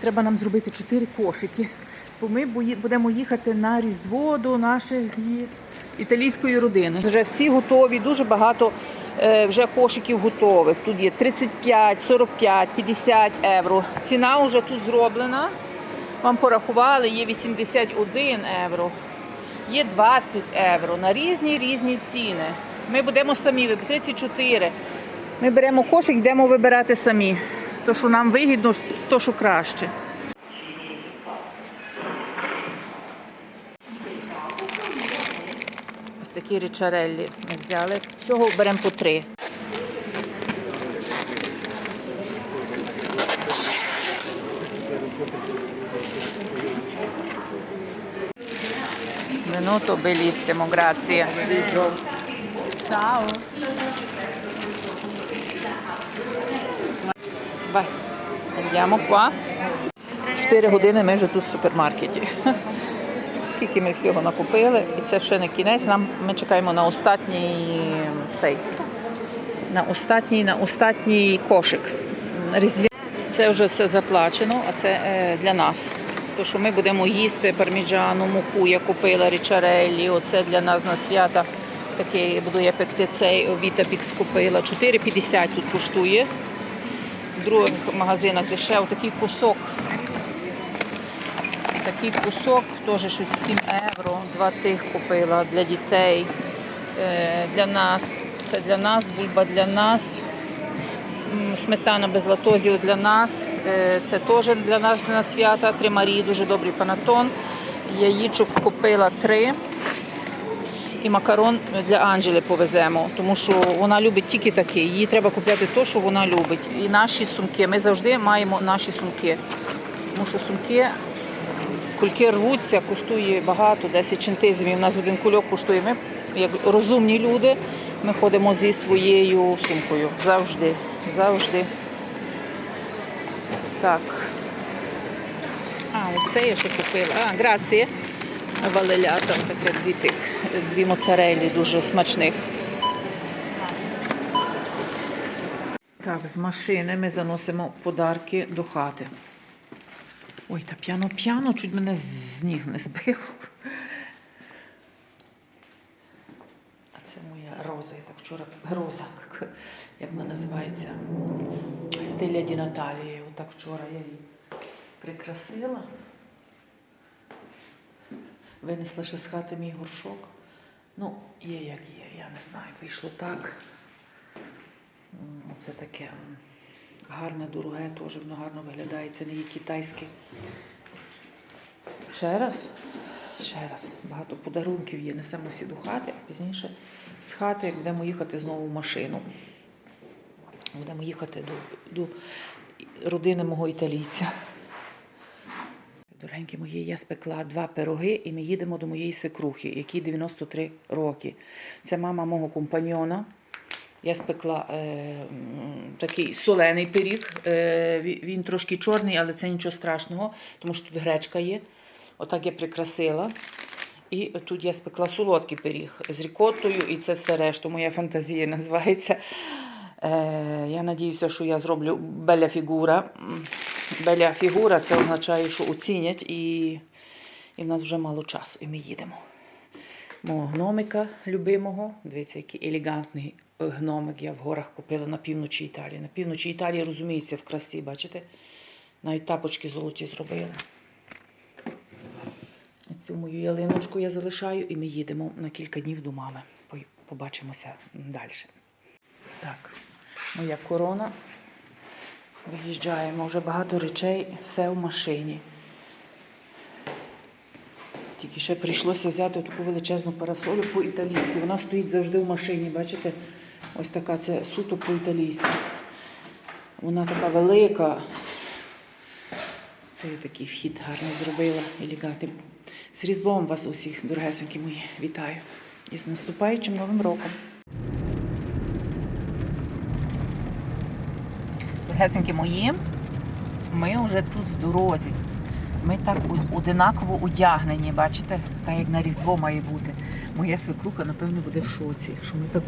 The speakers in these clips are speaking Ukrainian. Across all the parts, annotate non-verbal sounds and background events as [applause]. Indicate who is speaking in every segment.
Speaker 1: треба нам зробити чотири кошики. Бо ми будемо їхати на Різдво до нашої італійської родини. Вже всі готові, дуже багато е, вже кошиків готових. Тут є 35, 45, 50 євро. Ціна вже тут зроблена. Вам порахували, є 81 євро, є 20 євро на різні різні ціни. Ми будемо самі вибирати 34. Ми беремо кошик, йдемо вибирати самі. То, що нам вигідно, то, що краще. Ось такі річареллі ми взяли. Всього беремо по три. Venuto bellissimo, grazie. Ciao. Vai, andiamo qua. 4 години ми вже тут в супермаркеті. Скільки ми всього накупили, і це ще не кінець. Нам ми чекаємо на останній цей на останній, на останній кошик. Це вже все заплачено, а це е, для нас. То, що ми будемо їсти парміджану, муку я купила, річареллі, оце для нас на свята. Такий буду я пекти цей Вітапікс купила. 4,50 тут коштує. В других магазинах дешево. Такий кусок. Такий кусок, теж щось 7 євро. Два тих купила для дітей. Е, Для нас. Це для нас, бульба для нас. Сметана без латозів для нас. Е, Це теж для нас на свята. Три Марії, дуже добрий панатон. Яєчок купила три. І макарон для Анджели повеземо, тому що вона любить тільки такий. Їй треба купляти те, що вона любить. І наші сумки. Ми завжди маємо наші сумки. Тому що сумки, кульки рвуться, коштує багато, 10 чентизмів. У нас один кульок коштує. Ми, як розумні люди, ми ходимо зі своєю сумкою. Завжди. Завжди. Так. А, оце я ще купила. А, грація. Валеля, там таке дві дві моцарелі дуже смачних. Так, з машини ми заносимо подарки до хати. Ой, та п'яно-п'яно, чуть мене з ніг не збив. А це моя роза, я так вчора роза, як вона називається. Стиля Ді Наталії. Отак вчора я її прикрасила. Винесла ще з хати мій горшок. Ну, є як є, я не знаю, вийшло так. Це таке гарне, дороге, теж воно гарно виглядає, це не є китайське. Ще раз, ще раз, багато подарунків є, несемо всі до хати, а пізніше з хати, будемо їхати знову в машину. Будемо їхати до, до родини мого італійця. Дорогенькі мої, я спекла два пироги і ми їдемо до моєї свекрухи, якій 93 роки. Це мама мого компаньйона. Я спекла е, такий солений пиріг. Е, він трошки чорний, але це нічого страшного, тому що тут гречка є. Отак я прикрасила. І тут я спекла солодкий пиріг з рікоттою, і це все решту. Моя фантазія називається. Е, я надіюся, що я зроблю беля фігура. Беля фігура це означає, що оцінять, і, і в нас вже мало часу, і ми їдемо. Мого гномика любимого. Дивіться, який елегантний е, гномик я в горах купила на півночі Італії. На півночі Італії розуміється в красі, бачите? Навіть тапочки золоті зробила. Цю мою ялиночку я залишаю і ми їдемо на кілька днів до мами. Побачимося далі. Так, моя корона. Виїжджаємо, вже багато речей, все в машині. Тільки ще прийшлося взяти таку величезну парасолю по-італійськи. Вона стоїть завжди в машині, бачите? Ось така це суто по-італійськи. Вона така велика. Це я такий вхід гарний зробила, елегати. З Різдвом вас усіх, дорогесенькі мої, вітаю. І з наступаючим Новим роком. Дорогесенькі мої, ми вже тут в дорозі. Ми так одинаково одягнені, бачите? Так як на Різдво має бути. Моя свекруха, напевно, буде в шоці, що ми так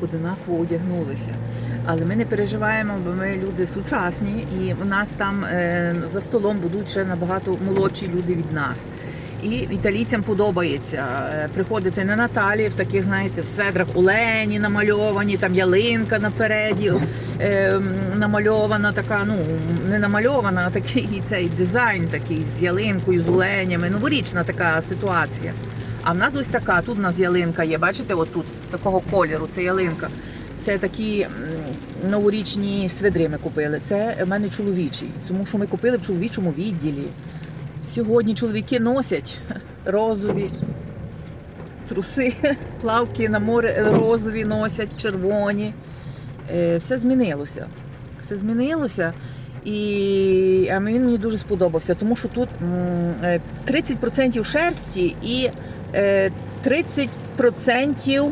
Speaker 1: одинаково одягнулися. Але ми не переживаємо, бо ми люди сучасні, і в нас там е, за столом будуть ще набагато молодші люди від нас. І італійцям подобається е, приходити на Наталі в таких, знаєте, в сведрах олені намальовані, там ялинка напереді е, намальована, така, ну не намальована, а такий цей дизайн такий з ялинкою, з оленями. Новорічна така ситуація. А в нас ось така, тут у нас ялинка є, бачите, отут, такого кольору, це ялинка. Це такі новорічні сведри ми купили. Це в мене чоловічий, тому що ми купили в чоловічому відділі. Сьогодні чоловіки носять розові труси, [laughs] плавки на море розові носять, червоні. Е, Все змінилося. Все змінилося. І а він мені дуже сподобався, тому що тут е, 30% шерсті і е, 30% е,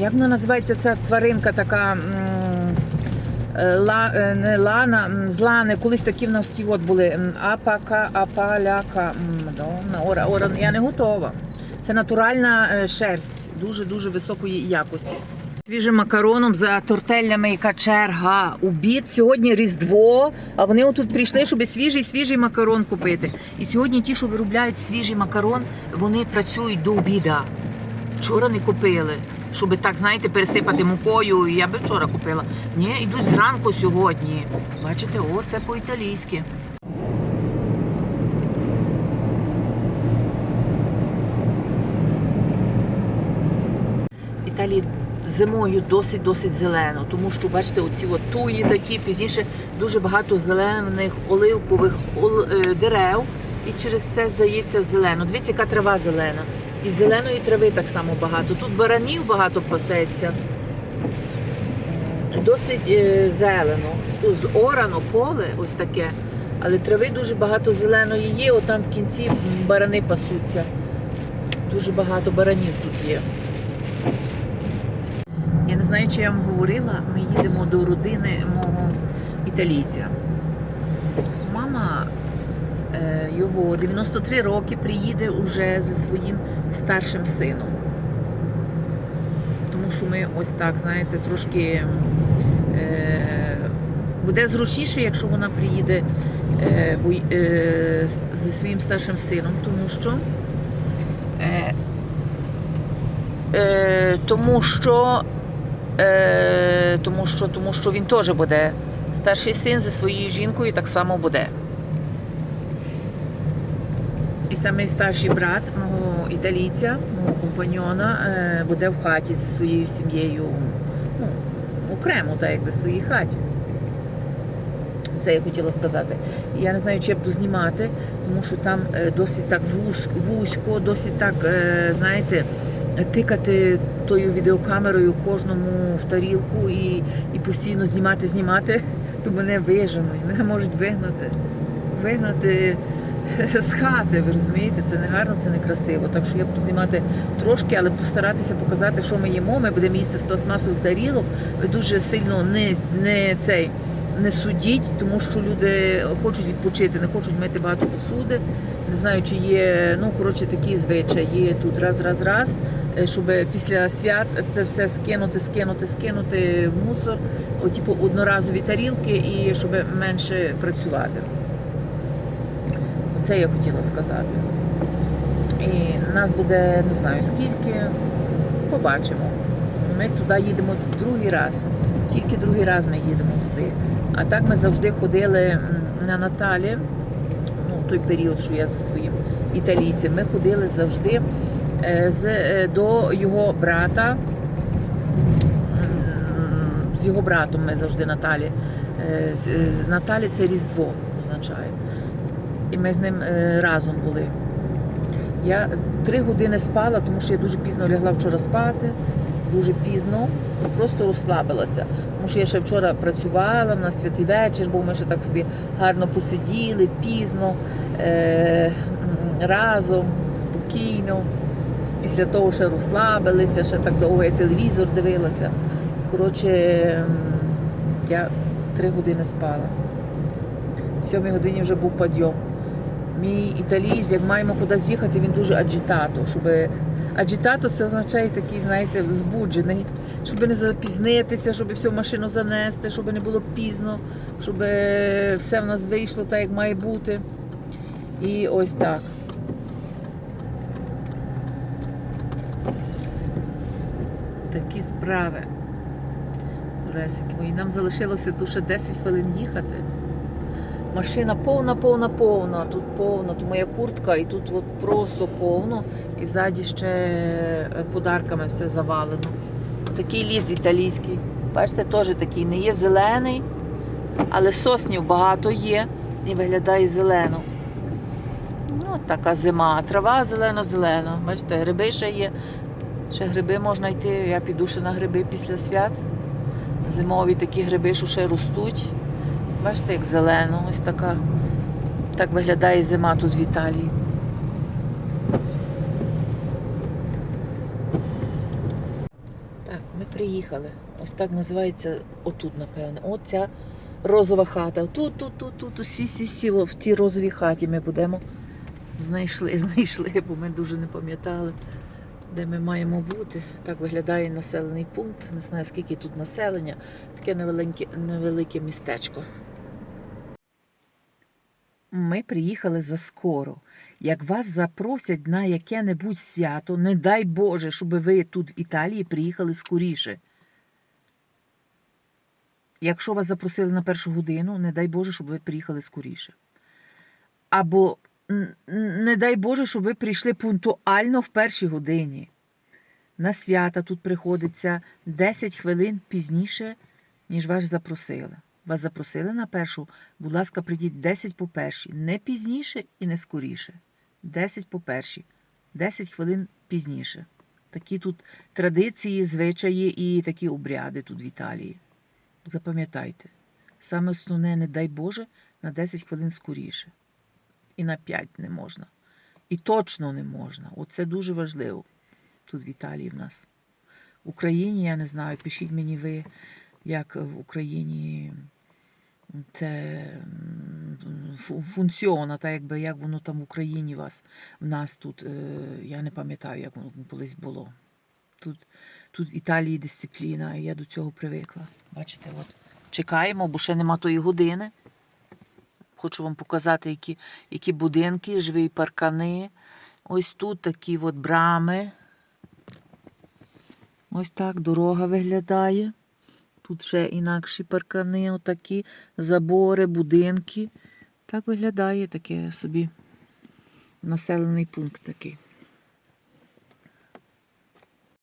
Speaker 1: як вона називається ця тваринка така. Ла, е, не лана, з колись такі в нас ці от були апака, апаляка. Мадонна, ора, ора, я не готова. Це натуральна е, шерсть, дуже-дуже високої якості. Свіжим макароном за тортеллями, яка черга. Обід сьогодні Різдво, а вони отут прийшли, щоб свіжий свіжий макарон купити. І сьогодні ті, що виробляють свіжий макарон, вони працюють до обіда. Вчора не купили, щоб так, знаєте, пересипати мукою. Я би вчора купила. Ні, йдуть зранку сьогодні. Бачите, о, це по-італійськи. Італії зимою досить досить зелено, тому що бачите, оці от туї такі, пізніше дуже багато зелених оливкових е, дерев, і через це здається зелено. Дивіться, яка трава зелена. І зеленої трави так само багато. Тут баранів багато пасеться. Досить е, зелено. Тут зорано поле, ось таке. Але трави дуже багато зеленої є. Отам в кінці барани пасуться. Дуже багато баранів тут є. Я не знаю, чи я вам говорила, ми їдемо до родини мого італійця. Мама е, його 93 роки приїде уже зі своїм старшим сином. Тому що ми ось так, знаєте, трошки е, буде зручніше, якщо вона приїде е, е, зі своїм старшим сином, тому що. Е, е, тому що Е, тому, що, тому що він теж буде. Старший син зі своєю жінкою так само буде. Саме старший брат мого італійця, мого компаньона, е, буде в хаті зі своєю сім'єю. Ну, окремо, так якби в своїй хаті. Це я хотіла сказати. Я не знаю, чи я буду знімати, тому що там е, досить так вуз, вузько, досить так, е, знаєте, тикати тою відеокамерою кожному в тарілку і, і постійно знімати, знімати, то мене виженуть, мене можуть вигнати. Вигнати [laughs] з хати, ви розумієте, це не гарно, це не красиво. Так що я буду знімати трошки, але буду старатися показати, що ми їмо. Ми будемо їсти з пластмасових тарілок. Ви дуже сильно не, не цей. Не судіть, тому що люди хочуть відпочити, не хочуть мити багато посуди. Не знаю, чи є, ну коротше, такі звичаї тут раз, раз, раз, е, щоб після свят це все скинути, скинути, скинути в мусор, типу одноразові тарілки, і щоб менше працювати. Це я хотіла сказати. І нас буде не знаю скільки, побачимо. Ми туди їдемо другий раз. Тільки другий раз ми їдемо туди. А так ми завжди ходили на Наталі, ну, той період, що я зі своїм італійцем, ми ходили завжди е, з, е, до його брата. З його братом ми завжди Наталі. Е, Наталі це Різдво означає. І ми з ним е, разом були. Я три години спала, тому що я дуже пізно лягла вчора спати, дуже пізно, просто розслабилася. Тому що я ще вчора працювала на святий вечір, бо ми ще так собі гарно посиділи, пізно, е, разом, спокійно. Після того ще розслабилися, ще так довго я телевізор дивилася. Коротше, я три години спала. В 7 годині вже був підйом. Мій італієць, як маємо куди з'їхати, він дуже аджитато. Щоб... Аджитато це означає такий, знаєте, збуджений, щоб не запізнитися, щоб все в машину занести, щоб не було пізно, щоб все в нас вийшло так, як має бути. І ось так. Такі справи. Туресики мої. Нам залишилося тут ще 10 хвилин їхати. Машина повна, повна, повна. Тут повна, тут моя куртка, і тут от просто повно. І ззаді ще е, подарками все завалено. Такий ліс італійський. Бачите, теж такий не є зелений, але соснів багато є і виглядає зелено. Ну, така зима. Трава зелена-зелена. Бачите, гриби ще є. Ще гриби можна йти. Я піду ще на гриби після свят. Зимові такі гриби, що ще ростуть. Бачите, як зелено, ось така. Так виглядає зима тут в Італії. Так, ми приїхали. Ось так називається отут, напевне. Оця розова хата. Тут, тут, тут, тут, усі, сі, сі, в тій розовій хаті ми будемо. Знайшли, [laughs] знайшли, бо ми дуже не пам'ятали, де ми маємо бути. Так виглядає населений пункт. Не знаю, скільки тут населення. Таке невеленьке, невелике містечко. Ми приїхали заскоро. Як вас запросять на яке-небудь свято, не дай Боже, щоб ви тут в Італії приїхали скоріше. Якщо вас запросили на першу годину, не дай Боже, щоб ви приїхали скоріше. Або не дай Боже, щоб ви прийшли пунктуально в першій годині. На свята тут приходиться 10 хвилин пізніше, ніж вас запросили. Вас запросили на першу, будь ласка, прийдіть 10 по першій. Не пізніше і не скоріше. 10 по першій. 10 хвилин пізніше. Такі тут традиції, звичаї і такі обряди тут в Італії. Запам'ятайте. Саме основне, не дай Боже, на 10 хвилин скоріше. І на 5 не можна. І точно не можна. Оце дуже важливо тут в Італії в нас. В Україні, я не знаю, пишіть мені ви, як в Україні це функціона, та якби як воно там в Україні вас, в нас тут, е, я не пам'ятаю, як воно колись було. Тут, тут в Італії дисципліна, і я до цього привикла. Бачите, от чекаємо, бо ще нема тої години. Хочу вам показати, які, які будинки, живі паркани. Ось тут такі от брами. Ось так дорога виглядає. Тут ще інакші паркани, отакі, забори, будинки. Так виглядає таке собі населений пункт такий.